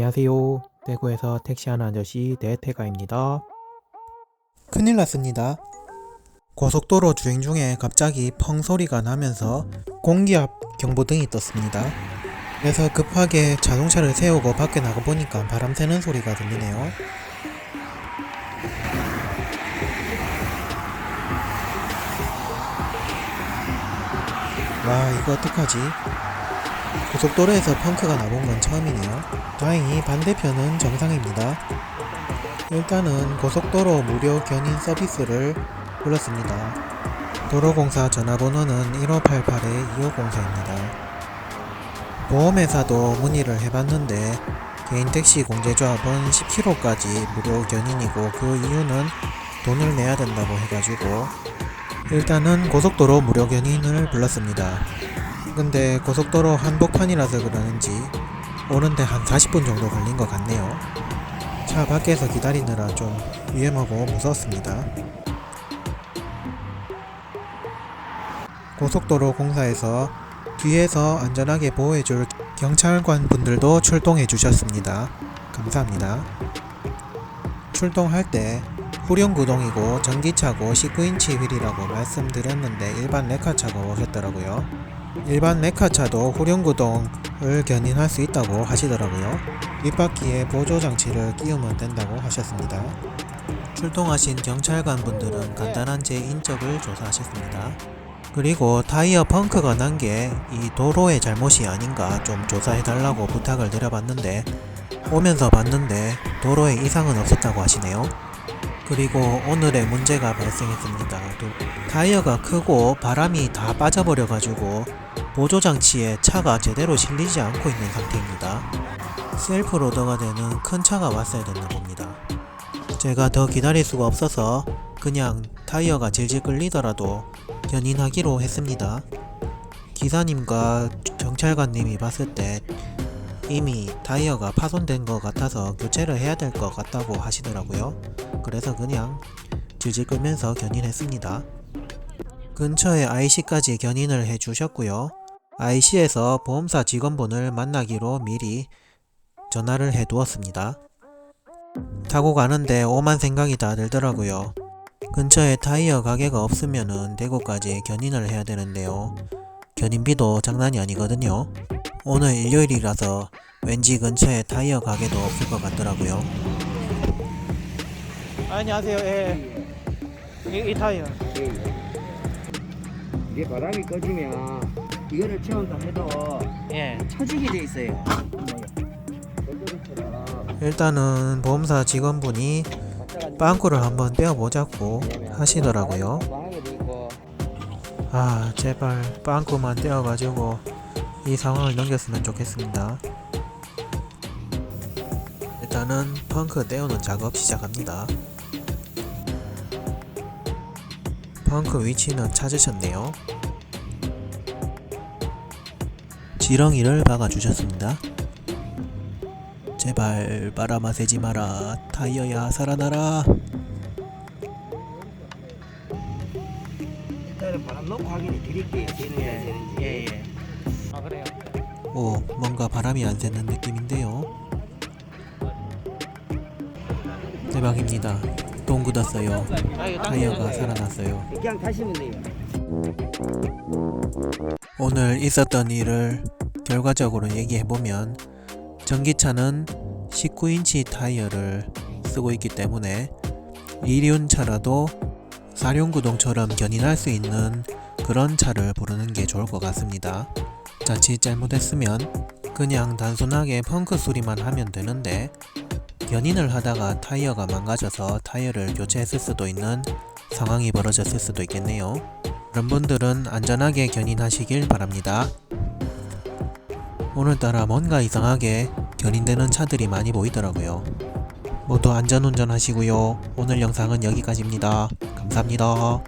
안녕하세요. 대구에서 택시하는 아저씨 대태가입니다. 큰일 났습니다. 고속도로 주행 중에 갑자기 펑 소리가 나면서 공기압 경보등이 떴습니다. 그래서 급하게 자동차를 세우고 밖에 나가보니까 바람 새는 소리가 들리네요. 와 이거 어떡하지? 고속도로에서 펑크가 나본 건 처음이네요. 다행히 반대편은 정상입니다. 일단은 고속도로 무료 견인 서비스를 불렀습니다. 도로공사 전화번호는 1588-2504입니다. 보험회사도 문의를 해봤는데 개인택시 공제조합은 10km까지 무료 견인이고 그 이유는 돈을 내야 된다고 해가지고 일단은 고속도로 무료 견인을 불렀습니다. 근데 고속도로 한복판이라서 그러는지 오는데 한 40분 정도 걸린 것 같네요. 차 밖에서 기다리느라 좀 위험하고 무서웠습니다. 고속도로 공사에서 뒤에서 안전하게 보호해줄 경찰관 분들도 출동해 주셨습니다. 감사합니다. 출동할 때 후륜구동이고 전기차고 19인치 휠이라고 말씀드렸는데 일반 레카차가 오셨더라고요. 일반 레카차도 후륜구동을 견인할 수 있다고 하시더라고요. 뒷바퀴에 보조장치를 끼우면 된다고 하셨습니다. 출동하신 경찰관 분들은 간단한 제 인적을 조사하셨습니다. 그리고 타이어 펑크가 난 게 이 도로의 잘못이 아닌가 좀 조사해달라고 부탁을 드려봤는데 오면서 봤는데 도로에 이상은 없었다고 하시네요. 그리고 오늘의 문제가 발생했습니다. 또 타이어가 크고 바람이 다 빠져버려 가지고 보조장치에 차가 제대로 실리지 않고 있는 상태입니다. 셀프 로더가 되는 큰 차가 왔어야 됐나 봅니다. 제가 더 기다릴 수가 없어서 그냥 타이어가 질질 끌리더라도 견인하기로 했습니다. 기사님과 경찰관님이 봤을 때 이미 타이어가 파손된 것 같아서 교체를 해야 될 것 같다고 하시더라고요. 그래서 그냥 질질 끌면서 견인했습니다. 근처에 IC까지 견인을 해주셨고요. IC에서 보험사 직원분을 만나기로 미리 전화를 해두었습니다. 타고 가는데 오만 생각이 다 들더라고요. 근처에 타이어 가게가 없으면은 대구까지 견인을 해야 되는데요. 견인비도 장난이 아니거든요. 오늘 일요일이라서 왠지 근처에 타이어 가게도 없을 것 같더라고요. 안녕하세요. 예. 이, 이 타이어. 이게 바람이 꺼지면 이거를 채운다 해도 예. 처지게 돼 있어요. 일단은 보험사 직원분이 빵꾸를 한번 떼어보자고 하시더라고요. 아, 제발 빵꾸만 떼어가지고 이 상황을 넘겼으면 좋겠습니다. 일단은 펑크 떼우는 작업 시작합니다. 펑크 위치는 찾으셨네요. 지렁이를 박아주셨습니다. 제발 바람아 새지 마라 타이어야 살아나라 일단은 바람 넣고 확인해 드릴게요. 되는지 안 되는지. 오 뭔가 바람이 안 새는 느낌인데요 대박입니다 똥 굳었어요 타이어가 살아났어요 그냥 타시면 돼요. 오늘 있었던 일을 결과적으로 얘기해보면 전기차는 19인치 타이어를 쓰고 있기 때문에 이륜차라도 사륜구동처럼 견인할 수 있는 그런 차를 부르는 게 좋을 것 같습니다. 자칫 잘못했으면 그냥 단순하게 펑크 수리만 하면 되는데 견인을 하다가 타이어가 망가져서 타이어를 교체했을 수도 있는 상황이 벌어졌을 수도 있겠네요. 그런 분들은 안전하게 견인하시길 바랍니다. 오늘따라 뭔가 이상하게 견인되는 차들이 많이 보이더라고요. 모두 안전운전 하시고요. 오늘 영상은 여기까지입니다. 감사합니다.